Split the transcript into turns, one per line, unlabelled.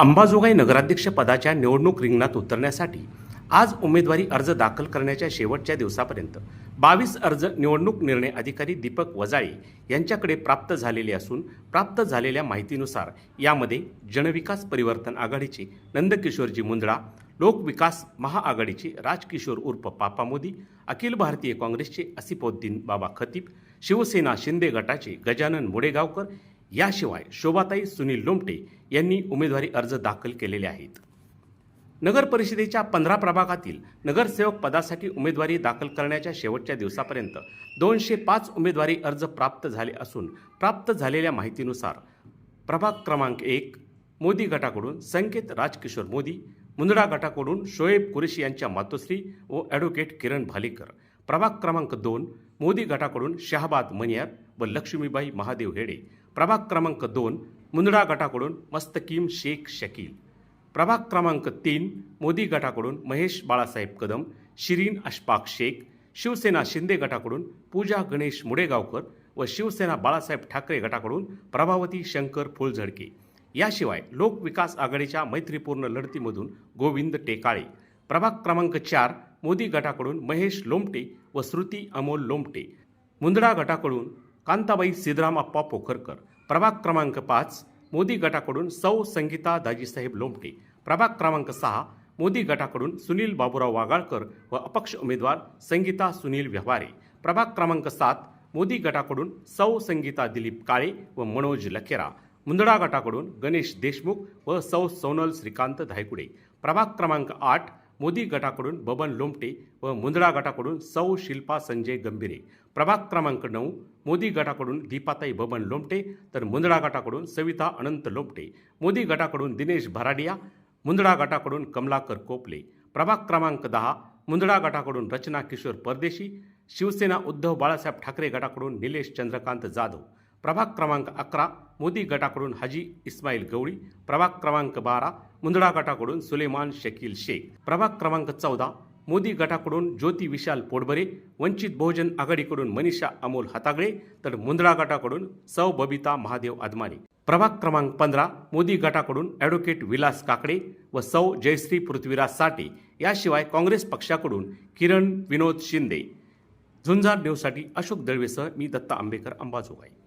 अंबाजोगाई नगराध्यक्ष पदाच्या निवडणूक रिंगणात उतरण्यासाठी आज उमेदवारी अर्ज दाखल करण्याच्या शेवटच्या दिवसापर्यंत बावीस अर्ज निवडणूक निर्णय अधिकारी दीपक वजाळे यांच्याकडे प्राप्त झालेले असून प्राप्त झालेल्या माहितीनुसार यामध्ये जनविकास परिवर्तन आघाडीचे नंदकिशोरजी मुंदडा लोकविकास महाआघाडीचे राजकिशोर उर्फ पापा मोदी अखिल भारतीय काँग्रेसचे असिफोद्दीन बाबा खतीब शिवसेना शिंदे गटाचे गजानन मुडेगावकर याशिवाय शोभाताई सुनील लोमटे यांनी उमेदवारी अर्ज दाखल केलेले आहेत. नगर परिषदेच्या पंधरा प्रभागातील नगरसेवक पदासाठी उमेदवारी दाखल करण्याच्या शेवटच्या दिवसापर्यंत दोनशे पाच उमेदवारी अर्ज प्राप्त झाले असून प्राप्त झालेल्या माहितीनुसार प्रभाग क्रमांक एक मोदी गटाकडून संकेत राजकिशोर मोदी मुंदडा गटाकडून शोएब कुरेशी यांच्या मातोश्री व ॲडव्होकेट किरण भालेकर प्रभाग क्रमांक दोन मोदी गटाकडून शहाबाद मनियार व लक्ष्मीबाई महादेव हेडे. प्रभाग क्रमांक दोन मुंदडा गटाकडून मस्तकीम शेख शकील. प्रभाग क्रमांक तीन मोदी गटाकडून महेश बाळासाहेब कदम शिरीन अशफाक शेख शिवसेना शिंदे गटाकडून पूजा गणेश मुडेगावकर व शिवसेना बाळासाहेब ठाकरे गटाकडून प्रभावती शंकर फुलझडके. याशिवाय लोकविकास आघाडीच्या मैत्रीपूर्ण लढतीमधून गोविंद टेकाळे. प्रभाग क्रमांक चार मोदी गटाकडून महेश लोमटे व श्रुती अमोल लोमटे. मुंदडा गटाकडून कांताबाई सिद्धरामप्पा पोखरकर प्रभाग क्रमांक पाच मोदी गटाकडून सौ संगीता दाजीसाहेब लोमटे प्रभाग क्रमांक सहा मोदी गटाकडून सुनील बाबूराव वागाळकर व अपक्ष उमेदवार संगीता सुनील व्यवहारे प्रभाग क्रमांक सात मोदी गटाकडून सौ संगीता दिलीप काळे व मनोज लखेरा मुंदडा गटाकडून गणेश देशमुख व सौ सोनल श्रीकांत धायकुडे प्रभाग क्रमांक आठ मोदी गटाकडून बबन लोमटे व मुंदडा गटाकडून सौ शिल्पा संजय गंभीरे. प्रभाग क्रमांक नऊ मोदी गटाकडून दीपाताई बबन लोमटे तर मुंदडा गटाकडून सविता अनंत लोमटे मोदी गटाकडून दिनेश भराडिया मुंदडा गटाकडून कमलाकर कोपले. प्रभाग क्रमांक दहा मुंदडा गटाकडून रचना किशोर परदेशी शिवसेना उद्धव बाळासाहेब ठाकरे गटाकडून निलेश चंद्रकांत जाधव. प्रभाग क्रमांक अकरा मोदी गटाकडून हाजी इस्माईल गवळी प्रभाग क्रमांक बारा मुंदडा गटाकडून सुलेमान शकील शेख. प्रभाग क्रमांक चौदा मोदी गटाकडून ज्योती विशाल पोडबरे वंचित बहुजन आघाडीकडून मनीषा अमोल हातागळे तर मुंदडा गटाकडून सौ बबिता महादेव अदमाने. प्रभाग क्रमांक पंधरा मोदी गटाकडून ॲडव्होकेट विलास काकडे व सौ जयश्री पृथ्वीराज साठे याशिवाय काँग्रेस पक्षाकडून किरण विनोद शिंदे. झुंजार न्यूजसाठी अशोक दळवेसह मी दत्ता आंबेकर अंबाजोगाई.